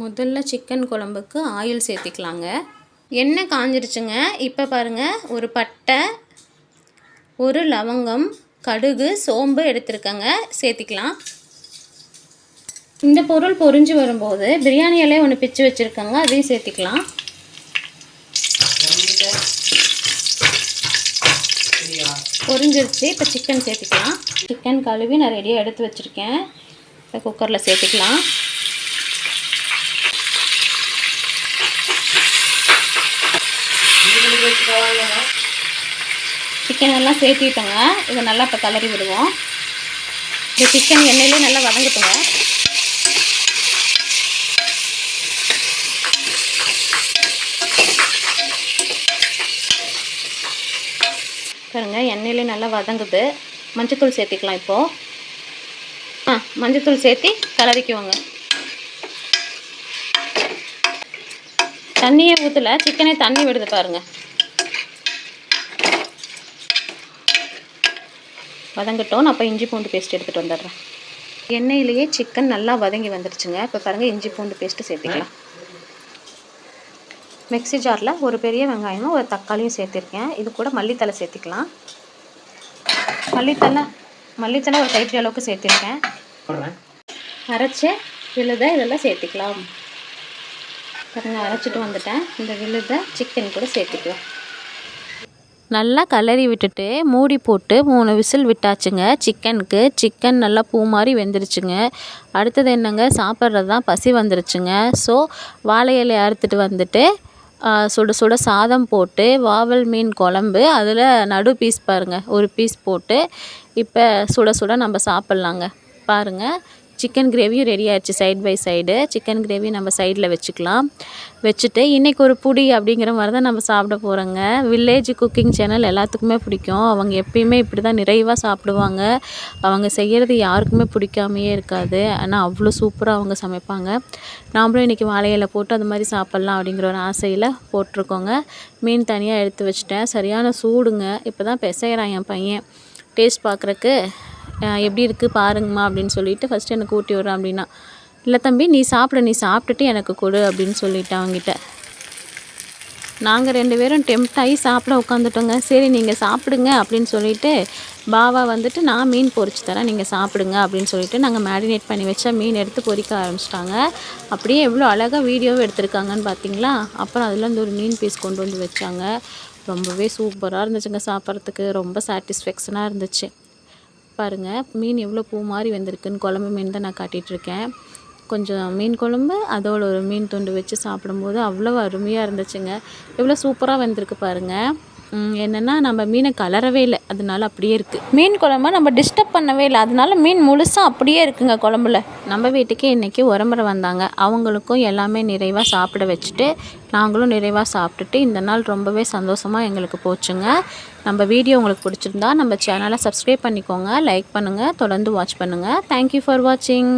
முதல்ல சிக்கன் குழம்புக்கு ஆயில் சேர்த்திக்கலாங்க. எண்ணெய் காஞ்சிருச்சுங்க. இப்போ பாருங்கள் ஒரு பட்டை ஒரு லவங்கம் கடுகு சோம்பு எடுத்துருக்கேங்க. சேர்த்திக்கலாம். இந்த பொருள் பொரிஞ்சு வரும்போது பிரியாணி இலையை ஒன்று பிச்சு வச்சுருக்கேங்க. அதையும் சேர்த்திக்கலாம். பொரிஞ்சிருச்சு இப்போ சிக்கன் சேர்த்திக்கலாம். சிக்கன் கழுவி நான் ரெடியாக எடுத்து வச்சுருக்கேன். இப்போ குக்கரில் சேர்த்துக்கலாம். சிக்கன் எல்லாம் சேர்த்திட்டோங்க. இதை நல்லா இப்போ கலரி விடுவோம். இந்த சிக்கன் எண்ணெயிலே நல்லா வதங்கட்டுங்க. பாருங்க எண்ணெயிலே நல்லா வதங்குது. மஞ்சத்தூள் சேர்த்திக்கலாம் இப்போது ஆ மஞ்சத்தூள் சேர்த்தி கலரிக்குவோங்க. தண்ணியே ஊற்றல சிக்கனே தண்ணி விடுது பாருங்கள் வதங்கட்டும். நான் அப்போ இஞ்சி பூண்டு பேஸ்ட் எடுத்துகிட்டு வந்துடுறேன். எண்ணெயிலேயே சிக்கன் நல்லா வதங்கி வந்துடுச்சுங்க. இப்போ பாருங்கள் இஞ்சி பூண்டு பேஸ்ட்டு சேர்த்துக்கலாம். மிக்ஸி ஜாரில் ஒரு பெரிய வெங்காயமும் ஒரு தக்காளியும் சேர்த்துருக்கேன். இது கூட மல்லித்தலை சேர்த்துக்கலாம். மல்லித்தலை மல்லித்தலை ஒரு கைப்பிடி அளவுக்கு சேர்த்துருக்கேன். அரைச்ச விழுதை இதெல்லாம் சேர்த்துக்கலாம். பாருங்கள் அரைச்சிட்டு வந்துட்டேன். இந்த விழுதை சிக்கன் கூட சேர்த்துக்கலாம். நல்லா கலரி விட்டுட்டு மூடி போட்டு மூணு விசில் விட்டாச்சுங்க. சிக்கனுக்கு சிக்கன் நல்லா பூ மாதிரி வெந்துருச்சுங்க. அடுத்தது என்னங்க? சாப்பிட்றது தான் பசி வந்துருச்சுங்க. ஸோ வாழை இலையை அறுத்துட்டு வந்துட்டு சுட சுட சாதம் போட்டு வாவல் மீன் குழம்பு அதில் நடு பீஸ் பாருங்கள் ஒரு பீஸ் போட்டு இப்போ சுட சுட நம்ம சாப்பிட்லாங்க. பாருங்கள் சிக்கன் கிரேவியும் ரெடி ஆயிடுச்சு side by side chicken gravy நம்ம சைடில் வச்சுக்கலாம். வச்சுட்டு இன்றைக்கி ஒரு புடி அப்படிங்கிற மாதிரி தான் நம்ம சாப்பிட போகிறோங்க வில்லேஜ் குக்கிங் சேனல் எல்லாத்துக்குமே பிடிக்கும். அவங்க எப்பயுமே இப்படி தான் நிறைவாக சாப்பிடுவாங்க. அவங்க செய்கிறது யாருக்குமே பிடிக்காமையே இருக்காது. ஆனால் அவ்வளோ சூப்பராக அவங்க சமைப்பாங்க. நாமளும் இன்றைக்கி வாழையில போட்டு அது மாதிரி சாப்பிட்லாம் அப்படிங்கிற ஒரு ஆசையில் போட்டிருக்கோங்க. மீன் தனியாக எடுத்து வச்சுட்டேன். சரியான சூடுங்க. இப்போ தான் பிசைகிறான் என் பையன். டேஸ்ட் பார்க்குறக்கு எப்படி இருக்குது பாருங்கம்மா அப்படின்னு சொல்லிட்டு ஃபஸ்ட்டு எனக்கு ஊட்டி விட்றேன் அப்படின்னா இல்லை தம்பி நீ சாப்பிட நீ சாப்பிட்டுட்டு எனக்கு கொடு அப்படின்னு சொல்லிட்டேன் அவங்ககிட்ட நாங்கள் ரெண்டு பேரும் டெம்ட் ஆகி சாப்பிட உட்காந்துட்டோங்க சரி நீங்கள் சாப்பிடுங்க அப்படின்னு சொல்லிட்டு பாவா வந்துட்டு நான் மீன் பொரிச்சு தரேன் நீங்கள் சாப்பிடுங்க அப்படின்னு சொல்லிட்டு நாங்கள் மேரினேட் பண்ணி வச்சா மீன் எடுத்து பொரிக்க ஆரம்பிச்சிட்டாங்க. அப்படியே எவ்வளோ அழகாக வீடியோவும் எடுத்திருக்காங்கன்னு பார்த்தீங்களா அப்புறம் அதுலேருந்து ஒரு மீன் பீஸ் கொண்டு வந்து வச்சாங்க. ரொம்பவே சூப்பராக இருந்துச்சுங்க சாப்பிட்றதுக்கு. ரொம்ப சாட்டிஸ்ஃபேக்ஷனாக இருந்துச்சு. பாருங்கள் மீன் எவ்வளோ பூ மாதிரி வந்திருக்குன்னு குழம்பு மீன் தான் நான் காட்டிகிட்ருக்கேன் கொஞ்சம் மீன் குழம்பு அதோட ஒரு மீன் துண்டு வச்சு சாப்பிடும்போது அவ்வளோ அருமையாக இருந்துச்சுங்க. எவ்வளோ சூப்பராக வந்திருக்கு பாருங்கள் என்னென்னா நம்ம மீனை கலரவே இல்லை. அதனால அப்படியே இருக்குது மீன் குழம்பு நம்ம டிஸ்டர்ப் பண்ணவே இல்லை. அதனால மீன் முழுசாக அப்படியே இருக்குங்க குழம்புல. நம்ம வீட்டுக்கே இன்றைக்கி உரம்புற வந்தாங்க. அவங்களுக்கும் எல்லாமே நிறைவாக சாப்பிட வச்சுட்டு நாங்களும் நிறைவாக சாப்பிட்டுட்டு இந்த நாள் ரொம்பவே சந்தோஷமாக எங்களுக்கு போச்சுங்க. நம்ம வீடியோ உங்களுக்கு பிடிச்சிருந்தா நம்ம சேனலை சப்ஸ்கிரைப் பண்ணிக்கோங்க லைக் பண்ணுங்கள் தொடர்ந்து வாட்ச் பண்ணுங்கள் தேங்க்யூ ஃபார் வாட்சிங்